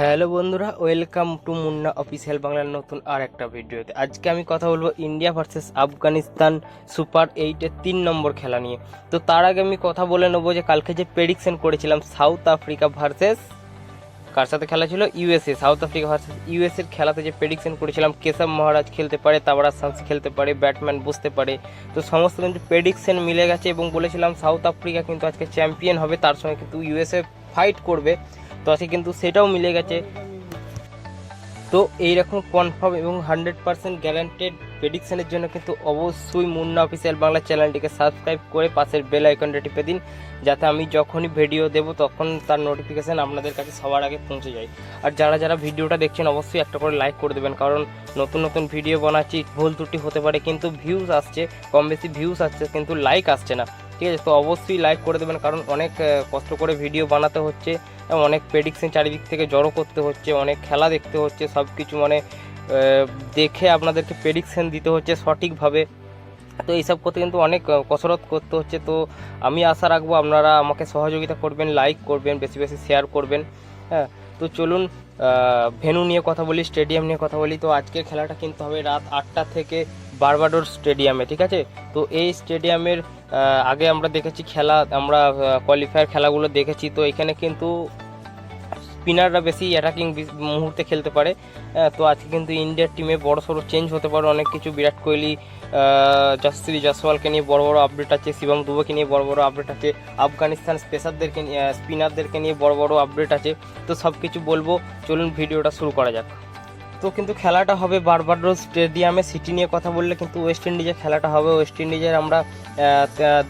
Hello বন্ধুরা, welcome to Munna official বাংলার নতুন আর একটা ভিডিওতে। আজকে আমি কথা বলব ইন্ডিয়া ভার্সেস আফগানিস্তান সুপার এইটের তিন নম্বর খেলা নিয়ে। তো তার আগে আমি কথা বলে নেব যে কালকে যে প্রেডিকশন করেছিলাম সাউথ আফ্রিকা ভার্সেস, কার সাথে খেলা ছিল? USA South Africa versus USA খেলাতে যে প্রেডিকশন করেছিলাম, কেশব মহারাজ খেলতে পারে তাবারা সান্স খেলতে পারে ব্যাটম্যান বুঝতে পারে। তো সমস্ত কিন্তু প্রেডিকশন মিলে গেছে এবং বলেছিলাম সাউথ আফ্রিকা কিন্তু আজকে চ্যাম্পিয়ন হবে, তার সঙ্গে কিন্তু ইউএসএ ফাইট করবে। তো আজকে কিন্তু সেটাও মিলে গেছে। তো এইরকম কনফার্ম এবং হান্ড্রেড পার্সেন্ট গ্যারান্টেড প্রেডিকশানের জন্য কিন্তু অবশ্যই মুন্না অফিসিয়াল বাংলা চ্যানেলটিকে সাবস্ক্রাইব করে পাশের বেল আইকনটা টিপে দিন, যাতে আমি যখনই ভিডিও দেবো তখন তার নোটিফিকেশান আপনাদের কাছে সবার আগে পৌঁছে যায়। আর যারা যারা ভিডিওটা দেখছেন, অবশ্যই একটা করে লাইক করে দেবেন, কারণ নতুন নতুন ভিডিও বানাচ্ছি, ভুল ত্রুটি হতে পারে, কিন্তু ভিউজ আসছে কম বেশি ভিউজ আসছে, কিন্তু লাইক আসছে না। ঠিক আছে? তো অবশ্যই লাইক করে দেবেন, কারণ অনেক কষ্ট করে ভিডিও বানাতে হচ্ছে এবং অনেক প্রেডিকশন চারিদিক থেকে জড়ো করতে হচ্ছে, অনেক খেলা দেখতে হচ্ছে সব কিছু মানে দেখে আপনাদেরকে প্রেডিকশন দিতে হচ্ছে সঠিকভাবে। তো এইসব করতে কিন্তু অনেক কসরত করতে হচ্ছে। তো আমি আশা রাখব আপনারা আমাকে সহযোগিতা করবেন লাইক করবেন, বেশি বেশি শেয়ার করবেন হ্যাঁ? তো চলুন ভেনু নিয়ে কথা বলি স্টেডিয়াম নিয়ে কথা বলি। তো আজকের খেলাটা কিন্তু হবে রাত আটটা থেকে বারবাডোর স্টেডিয়ামে, ঠিক আছে? তো এই স্টেডিয়ামের আগে আমরা দেখেছি খেলা, আমরা কোয়ালিফায়ার খেলাগুলো দেখেছি। তো এখানে কিন্তু স্পিনাররা বেশি অ্যাটাকিং মুহূর্তে খেলতে পারে। তো আজকে কিন্তু ইন্ডিয়ার টিমে বড় সড়ো চেঞ্জ হতে পারে। অনেক কিছু, বিরাট কোহলি জাসপ্রীত জসওয়ালকে নিয়ে বড় বড় আপডেট আছে, শিবম দুবেকে নিয়ে বড় বড় আপডেট আছে আফগানিস্তান স্পেসারদেরকে নিয়ে স্পিনারদেরকে নিয়ে বড় বড় আপডেট আছে। তো সব কিছু বলব, চলুন ভিডিওটা শুরু করা যাক। তো কিন্তু খেলাটা হবে বারবাডোস স্টেডিয়ামে, সিটি নিয়ে কথা বললে কিন্তু ওয়েস্ট ইন্ডিজের খেলাটা হবে। ওয়েস্ট ইন্ডিজের আমরা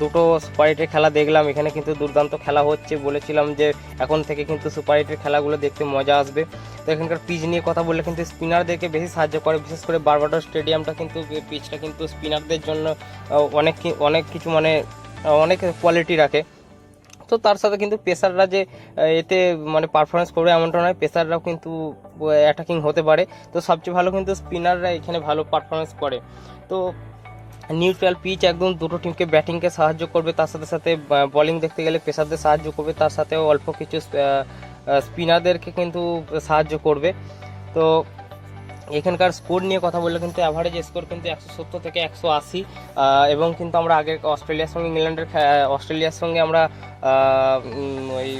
দুটো সুপার এইটের খেলা দেখলাম। এখানে কিন্তু দুর্দান্ত খেলা হচ্ছে বলেছিলাম যে, এখন থেকে কিন্তু সুপার এইটের খেলাগুলো দেখতে মজা আসবে। তো এখানকার পিচ নিয়ে কথা বললে কিন্তু স্পিনারদেরকে বেশি সাহায্য করে। বিশেষ করে বারবাডোস স্টেডিয়ামটা কিন্তু পিচটা কিন্তু স্পিনারদের জন্য অনেক অনেক কিছু মানে অনেক কোয়ালিটি রাখে। তো তার সাথে কিন্তু পেসাররা যে এতে মানে পারফরমেন্স করবে এমনটা নয়। পেসাররাও কিন্তু অ্যাটাকিং হতে পারে। তো সবচেয়ে ভালো কিন্তু স্পিনাররা এখানে ভালো পারফরমেন্স করে। তো নিউট্রাল পিচ একদম দুটো টিমকে ব্যাটিংকে সাহায্য করবে। তার সাথে সাথে বলিং দেখতে গেলে পেসারদের সাহায্য করবে। তার সাথেও অল্প কিছু স্পিনারদেরকে কিন্তু সাহায্য করবে। তো এখানকার স্কোর নিয়ে কথা বললে কিন্তু অ্যাভারেজ স্কোর কিন্তু একশো সত্তর থেকে একশো আশি এবং কিন্তু আমরা আগে অস্ট্রেলিয়ার সঙ্গে ইংল্যান্ডের অস্ট্রেলিয়ার সঙ্গে আমরা ওই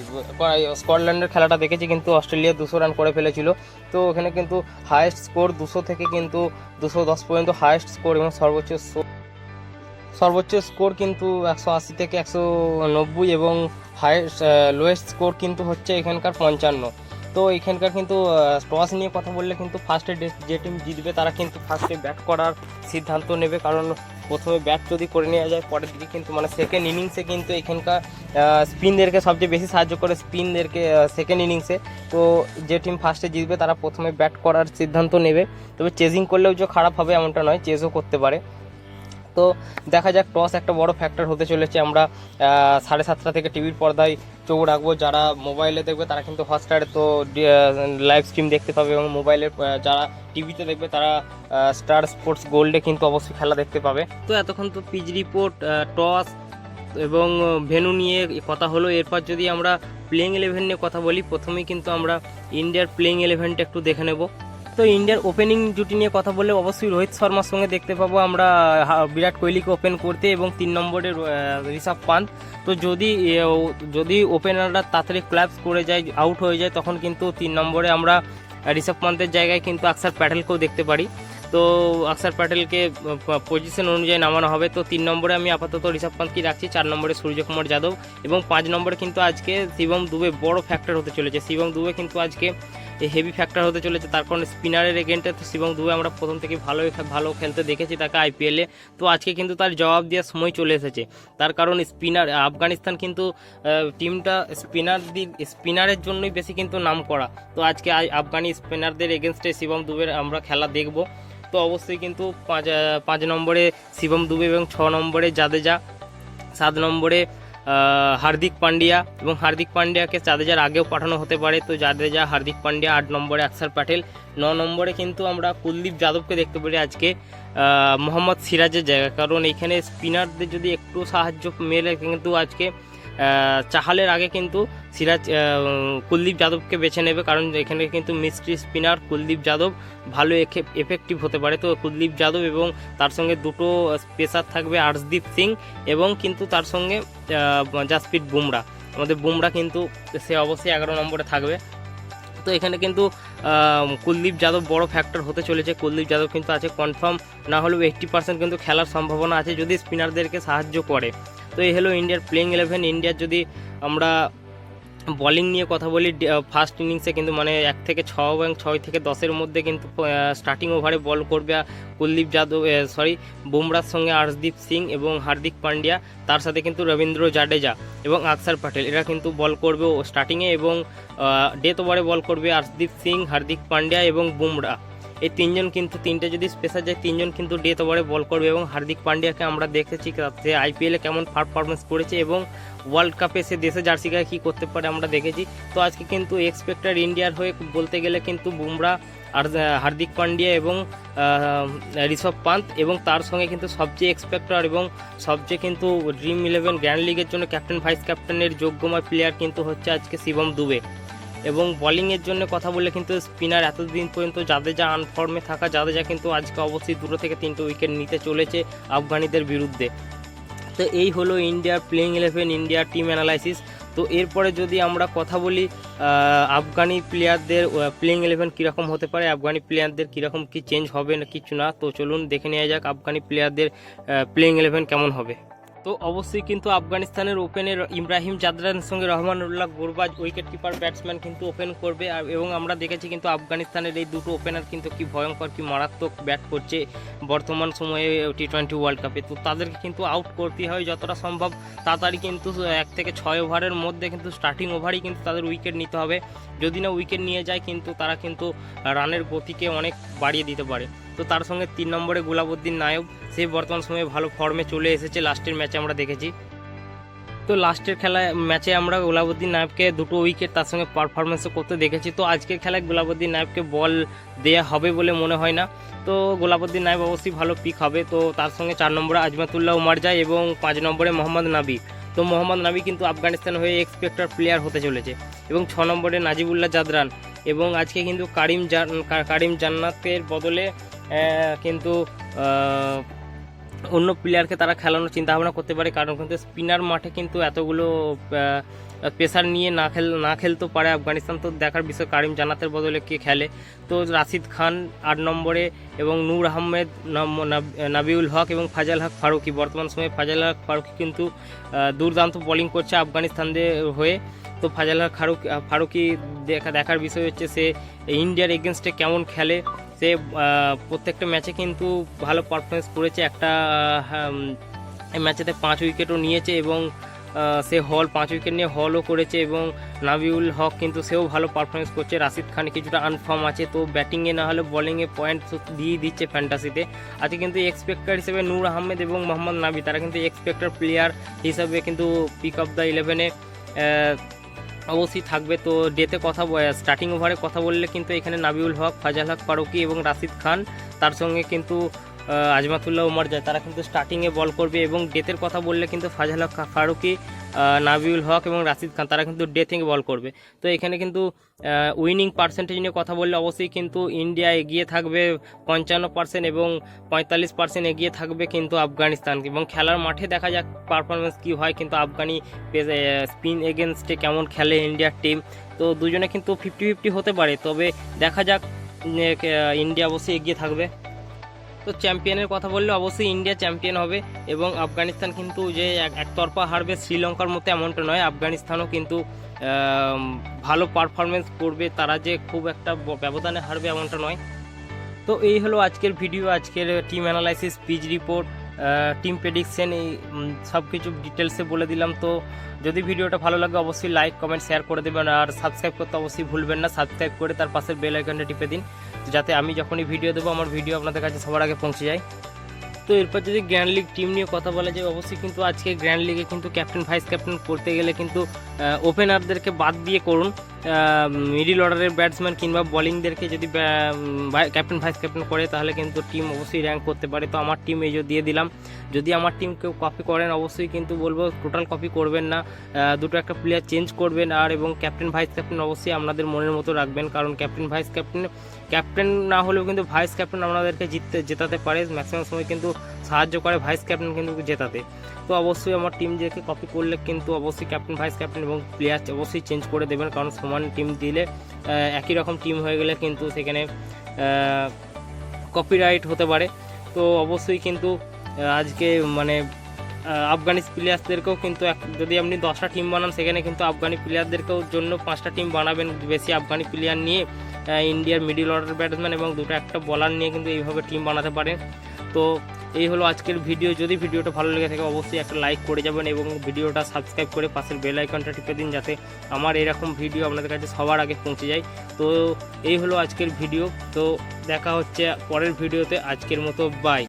স্কটল্যান্ডের খেলাটা দেখেছি কিন্তু অস্ট্রেলিয়া দুশো রান করে ফেলেছিল। তো ওখানে কিন্তু হায়েস্ট স্কোর দুশো থেকে কিন্তু দুশো দশ পর্যন্ত হায়েস্ট স্কোর এবং সর্বোচ্চ সর্বোচ্চ স্কোর কিন্তু একশো আশি থেকে একশো নব্বই এবং হায়েস্ট লোয়েস্ট স্কোর কিন্তু হচ্ছে এখানকার পঞ্চান্ন। তো এখানকার কিন্তু টস নিয়ে কথা বললে কিন্তু ফার্স্টে যে টিম জিতবে তারা কিন্তু ফার্স্টে ব্যাট করার সিদ্ধান্ত নেবে। কারণ প্রথমে ব্যাট যদি করে নেওয়া যায়, পরের দিকে কিন্তু মানে সেকেন্ড ইনিংসে কিন্তু এখানকার স্পিনদেরকে সবচেয়ে বেশি সাহায্য করে স্পিনদেরকে সেকেন্ড ইনিংসে তো যে টিম ফার্স্টে জিতবে, তারা প্রথমে ব্যাট করার সিদ্ধান্ত নেবে। তবে চেজিং করলেও যে খারাপ হবে এমনটা নয় চেজও করতে পারে। তো দেখা যাক, টস একটা বড় ফ্যাক্টর হতে চলেছে। আমরা সাড়ে সাতটা থেকে টিভির পর্দায় চোখ রাখব। যারা মোবাইলে দেখবে, তারা কিন্তু হটস্টারে তো লাইভ স্ট্রিম দেখতে পাবে এবং মোবাইলে যারা টিভিতে দেখবে, তারা স্টার স্পোর্টস গোল্ডে কিন্তু অবশ্যই খেলা দেখতে পাবে। তো এতক্ষণ তো পিচ রিপোর্ট টস এবং ভেনু নিয়ে কথা হলো। এরপর যদি আমরা প্লেইং ইলেভেন নিয়ে কথা বলি, প্রথমেই কিন্তু আমরা ইন্ডিয়ার প্লেইং ইলেভেনটা একটু দেখে নেব। তো ইন্ডিয়ার ওপেনিং জুটি নিয়ে কথা বললে অবশ্যই রোহিত শর্মার সঙ্গে দেখতে পাবো আমরা বিরাট কোহলিকে ওপেন করতে এবং তিন নম্বরে ঋষভ পান্ত তো যদি যদি ওপেনাররা তাড়াতাড়ি ক্লাবস করে যায় আউট হয়ে যায়, তখন কিন্তু তিন নম্বরে আমরা ঋষভ পান্তের জায়গায় কিন্তু আকসার প্যাটেলকেও দেখতে পারি। তো আকসার প্যাটেলকে পজিশন অনুযায়ী নামানো হবে। তো তিন নম্বরে আমি আপাতত ঋষভ পান্তকে রাখছি। চার নম্বরে সূর্যকুমার যাদব এবং পাঁচ নম্বরে কিন্তু আজকে শিবম দুবে বড় ফ্যাক্টর হতে চলেছে। শিবম দুবে কিন্তু আজকে হেভি ফ্যাক্টর হতে চলেছে, তার কারণে স্পিনারের এগেন্টে তো শিবম দুবে আমরা প্রথম থেকে ভালোই ভালো খেলতে দেখেছি তাকে আইপিএলে তো আজকে কিন্তু তার জবাব দেওয়ার সময় চলে এসেছে। তার কারণ স্পিনার আফগানিস্তান কিন্তু টিমটা স্পিনার দিক স্পিনারের জন্যই বেশি কিন্তু নাম করা। তো আজকে আফগানি স্পিনারদের এগেনস্টে শিবম দুবের আমরা খেলা দেখব। তো অবশ্যই কিন্তু পাঁচ পাঁচ নম্বরে শিবম দুবে এবং ছ নম্বরে জাদেজা, সাত নম্বরে হার্দিক পান্ডিয়া এবং হার্দিক পান্ডিয়াকে জাদেজার আগেও পাঠানো হতে পারে। তো জাদেজা, হার্দিক পান্ডিয়া আট নম্বরে আকসার প্যাটেল। ন নম্বরে কিন্তু আমরা কুলদীপ যাদবকে দেখতে পারি আজকে মোহাম্মদ সিরাজের জায়গা কারণ এখানে স্পিনারদের যদি একটু সাহায্য মেলে, কিন্তু আজকে চাহালের আগে কিন্তু সিরাজ কুলদীপ যাদবকে বেছে নেবে, কারণ এখানে কিন্তু মিস্ট্রি স্পিনার কুলদীপ যাদব ভালো এফেক্টিভ হতে পারে। তো কুলদীপ যাদব এবং তার সঙ্গে দুটো পেসার থাকবে, আর্শদীপ সিং এবং কিন্তু তার সঙ্গে জাসপ্রীত বুমরা। আমাদের বুমরা কিন্তু সে অবশ্যই এগারো নম্বরে থাকবে। তো এখানে কিন্তু কুলদীপ যাদব বড় ফ্যাক্টর হতে চলেছে। কুলদীপ যাদব কিন্তু আছে কনফার্ম না হলেও এইট্টি পার্সেন্ট কিন্তু খেলার সম্ভাবনা আছে যদি স্পিনারদেরকে সাহায্য করে। তো এই হলো ইন্ডিয়ার প্লেইং ইলেভেন ইন্ডিয়ার যদি আমরা বলিং নিয়ে কথা বলি ফার্স্ট ইনিংসে কিন্তু মানে এক থেকে ছ এবং ছয় থেকে দশের মধ্যে কিন্তু স্টার্টিং ওভারে বল করবে কুলদীপ যাদব সরি বুমরার সঙ্গে আর্শদীপ সিং এবং হার্দিক পান্ডিয়া, তার সাথে কিন্তু রবীন্দ্র জাডেজা এবং আকসার প্যাটেল এরা কিন্তু বল করবে স্টার্টিংয়ে এবং ডেথ ওভারে বল করবে আর্শদীপ সিং, হার্দিক পান্ডিয়া এবং বুমরা এই তিনজন কিন্তু তিনটে যদি স্পেশাল যায়, তিনজন কিন্তু ডেথ ওভারে বল করবে এবং হার্দিক পান্ডিয়াকে আমরা দেখেছি সে আইপিএলে কেমন পারফরমেন্স করেছে এবং ওয়ার্ল্ড কাপে সে দেশে জার্সি গায়ে কী করতে পারে আমরা দেখেছি। তো আজকে কিন্তু এক্সপেক্টার ইন্ডিয়ার হয়ে বলতে গেলে কিন্তু বুমরা, আর হার্দিক পান্ডিয়া এবং ঋষভ পান্ত এবং তার সঙ্গে কিন্তু সবচেয়ে এক্সপেক্টার এবং সবচেয়ে কিন্তু ড্রিম ইলেভেন গ্র্যান্ড লিগের জন্য ক্যাপ্টেন ভাইস ক্যাপ্টেনের যোগ্যময় প্লেয়ার কিন্তু হচ্ছে আজকে শিবম দুবে। এবং বোলিংয়ের জন্য কথা বললে কিন্তু স্পিনার এতদিন পর্যন্ত যাদের যা আনফর্মে থাকা, যাদের যা কিন্তু আজকে অবশ্যই দুটো থেকে তিনটে উইকেট নিতে চলেছে আফগানিদের বিরুদ্ধে। তো এই হলো ইন্ডিয়ার প্লেইং ইলেভেন ইন্ডিয়ার টিম অ্যানালাইসিস তো এরপরে যদি আমরা কথা বলি আফগানি প্লেয়ারদের প্লেইং ইলেভেন কীরকম হতে পারে, আফগানি প্লেয়ারদের কীরকম কি চেঞ্জ হবে না, কিছু না। তো চলুন দেখে নেওয়া যাক আফগানি প্লেয়ারদের প্লেইং ইলেভেন কেমন হবে। তো অবশ্যই কিন্তু আফগানিস্তানের ওপেনের ইব্রাহিম জাদরানের সঙ্গে Rahmanullah Gurbaz wicket keeper batsman কিন্তু ওপেন করবে। এবং আমরা দেখেছি কিন্তু আফগানিস্তানের এই দুটো ওপেনার কিন্তু কি ভয়ঙ্কর, কি মারাত্মক ব্যাট করছে বর্তমান সময়ে টি টোয়েন্টি ওয়ার্ল্ড কাপে তো তাদেরকে কিন্তু আউট করতে হয় যতটা সম্ভব। তাড়াতাড়ি কিন্তু এক থেকে ছয় ওভারের মধ্যে কিন্তু স্টার্টিং ওভারই কিন্তু তাদের উইকেট নিতে হবে। যদি না উইকেট নিয়ে যায় কিন্তু তারা কিন্তু রানের গতিকে অনেক বাড়িয়ে দিতে পারে। তো তার সঙ্গে তিন নম্বরে গুলাবুদ্দিন নায়ব সে বর্তমান সময়ে ভালো ফর্মে চলে এসেছে। লাস্টের ম্যাচে আমরা দেখেছি। তো লাস্টের খেলায় ম্যাচে আমরা গোলাবুদ্দিন নায়বকে দুটো উইকেট তার সঙ্গে পারফরমেন্সও করতে দেখেছি। তো আজকের খেলায় গোলাবুদ্দিন নায়বকে বল দেয়া হবে বলে মনে হয় না। তো গোলাবুদ্দিন নায়ব অবশ্যই ভালো পিক হবে। তো তার সঙ্গে চার নম্বরে আজমাতুল্লাহ উমার যায় এবং পাঁচ নম্বরে মোহাম্মদ নাবি তো মোহাম্মদ নাবি কিন্তু আফগানিস্তান হয়ে এক্সপেক্টার প্লেয়ার হতে চলেছে। এবং ছ নম্বরে নাজিবুল্লাহ জাদরান। এবং আজকে কিন্তু কারিম কারিম জান্নাতের বদলে কিন্তু অন্য প্লেয়ারকে তারা খেলানোর চিন্তা ভাবনা করতে পারে। কারণ কিন্তু স্পিনার মাঠে কিন্তু এতগুলো প্রেসার নিয়ে না খেল, না খেলতেও পারে আফগানিস্তান, তো দেখার বিষয় কারিম জানাতের বদলে কে খেলে? তো রাশিদ খান আট নম্বরে এবং নূর আহমেদ, নাব- নাবিউল হক এবং ফাজাল হক ফারুকি। বর্তমান সময়ে ফাজাল হক ফারুকি কিন্তু দুর্দান্ত বোলিং করছে আফগানিস্তানদের হয়ে। তো ফাজাল হক ফারুক, ফারুকি দেখা, দেখার বিষয় হচ্ছে সে ইন্ডিয়ার এগেনস্টে কেমন খেলে? সে প্রত্যেকটা ম্যাচে কিন্তু ভালো পারফরমেন্স করেছে। একটা ম্যাচেতে পাঁচ উইকেটও নিয়েছে এবং সে হল, পাঁচ উইকেট নিয়ে হলও করেছে এবং নাবিউল হক কিন্তু সেও ভালো পারফরমেন্স করছে। রাশিদ খান কিছুটা আনফর্ম আছে, তো ব্যাটিংয়ে না হলে বলিংয়ে পয়েন্ট দিয়ে দিচ্ছে ফ্যান্টাসিতে আজকে কিন্তু এক্সপেক্টার হিসেবে নূর আহমেদ এবং মোহাম্মদ নাবি তারা কিন্তু এক্সপেক্টার প্লেয়ার হিসাবে কিন্তু পিক আপ দ্য ইলেভেনে অবশ্যই থাকবে। তো ডেতে কথা স্টার্টিং ওভারে কথা বললে কিন্তু এখানে নাবিউল হক, ফাজাল হক, ফারুকি এবং রাশিদ খান তার সঙ্গে কিন্তু আজমাতুল্লাহ উমার যায় তারা কিন্তু স্টার্টিংয়ে বল করবে এবং ডেথের কথা বললে কিন্তু ফাজাল হক ফারুকি নাবিউল হক এবং রাশিদ খান, তারা কিন্তু ডে থেকে বল করবে। তো এখানে কিন্তু উইনিং পার্সেন্টেজ নিয়ে কথা বললে অবশ্যই কিন্তু ইন্ডিয়া এগিয়ে থাকবে, পঞ্চান্ন পার্সেন্ট এবং পঁয়তাল্লিশ পার্সেন্ট এগিয়ে থাকবে কিন্তু আফগানিস্তান। এবং খেলার মাঠে দেখা যাক পারফরমেন্স কী হয়, কিন্তু আফগানি স্পিন এগেনস্টে কেমন খেলে ইন্ডিয়ার টিম তো দুজনে কিন্তু ফিফটি ফিফটি হতে পারে, তবে দেখা যাক ইন্ডিয়া অবশ্যই এগিয়ে থাকবে। তো চ্যাম্পিয়নের কথা বললে অবশ্যই ইন্ডিয়া চ্যাম্পিয়ন হবে এবং আফগানিস্তান কিন্তু যে এক- একতরফা হারবে শ্রীলঙ্কার মতো এমনটা নয়। আফগানিস্তানও কিন্তু ভালো পারফরমেন্স করবে। তারা যে খুব একটা ব্যবধানে হারবে এমনটা নয়। তো এই হলো আজকের ভিডিও আজকের team analysis pitch report team prediction এই সব কিছু ডিটেলসে বলে দিলাম। তো যদি ভিডিওটা ভালো লাগে, অবশ্যই লাইক কমেন্ট শেয়ার করে দেবেন। আর সাবস্ক্রাইব করতে অবশ্যই ভুলবেন না। সাবস্ক্রাইব করে তার পাশের বেল আইকনটা টিপে দিন, যাতে আমি যখনই ভিডিও দেবো, আমার ভিডিও আপনাদের কাছে সবার আগে পৌঁছে যায়। তো এরপর যদি গ্র্যান্ড লিগ টিম নিয়ে কথা বলা যায়, অবশ্যই কিন্তু আজকে গ্র্যান্ড লিগে কিন্তু ক্যাপ্টেন ভাইস ক্যাপ্টেন করতে গেলে কিন্তু ওপেনারদেরকে বাদ দিয়ে করুন। মিডিল অর্ডারের ব্যাটসম্যান কিংবা বোলিংদেরকে যদি ক্যাপ্টেন ভাইস ক্যাপ্টেন করে, তাহলে কিন্তু টিম অবশ্যই র্যাঙ্ক করতে পারে। তো আমার টিম এই দিয়ে দিলাম। যদি আমার টিম কেউ কপি করেন, অবশ্যই কিন্তু বলব টোটাল কপি করবেন না। দুটো একটা প্লেয়ার চেঞ্জ করবেন আর এবং ক্যাপ্টেন ভাইস ক্যাপ্টেন অবশ্যই আপনাদের মনের মতো রাখবেন। কারণ ক্যাপ্টেন ভাইস ক্যাপ্টেন ক্যাপ্টেন না হলেও কিন্তু ভাইস ক্যাপ্টেন আপনাদেরকে জিততে জেতাতে পারে। ম্যাক্সিমাম সময় কিন্তু সাহায্য করে ভাইস ক্যাপ্টেন কিন্তু জেতাতে। তো অবশ্যই আমার টিম যেকে কপি করলে কিন্তু অবশ্যই ক্যাপ্টেন, ভাইস ক্যাপ্টেন এবং প্লেয়ার অবশ্যই চেঞ্জ করে দেবেন। কারণ সমান টিম দিলে একই রকম টিম হয়ে গেলে কিন্তু সেখানে কপিরাইট হতে পারে। তো অবশ্যই কিন্তু আজকে মানে আফগানিস প্লেয়ারদেরকেও কিন্তু যদি আপনি দশটা টিম বানান, সেখানে কিন্তু আফগানি প্লেয়ারদেরকেও জন্য পাঁচটা টিম বানাবেন। বেশি আফগানি প্লেয়ার নিয়ে ইন্ডিয়ার মিডিল অর্ডার ব্যাটসম্যান এবং দুটো একটা বলার নিয়ে কিন্তু এইভাবে টিম বানাতে পারেন তো এই হলো আজকের ভিডিও যদি ভিডিওটা ভালো লেগে থাকে, অবশ্যই একটা লাইক করে যাবেন এবং ভিডিওটা সাবস্ক্রাইব করে পাশের বেল আইকনটা টিপে দিন যাতে আমার এরকম ভিডিও আপনাদের কাছে সবার আগে পৌঁছে যায়। তো এই হলো আজকের ভিডিও তো দেখা হচ্ছে পরের ভিডিওতে আজকের মতো বাই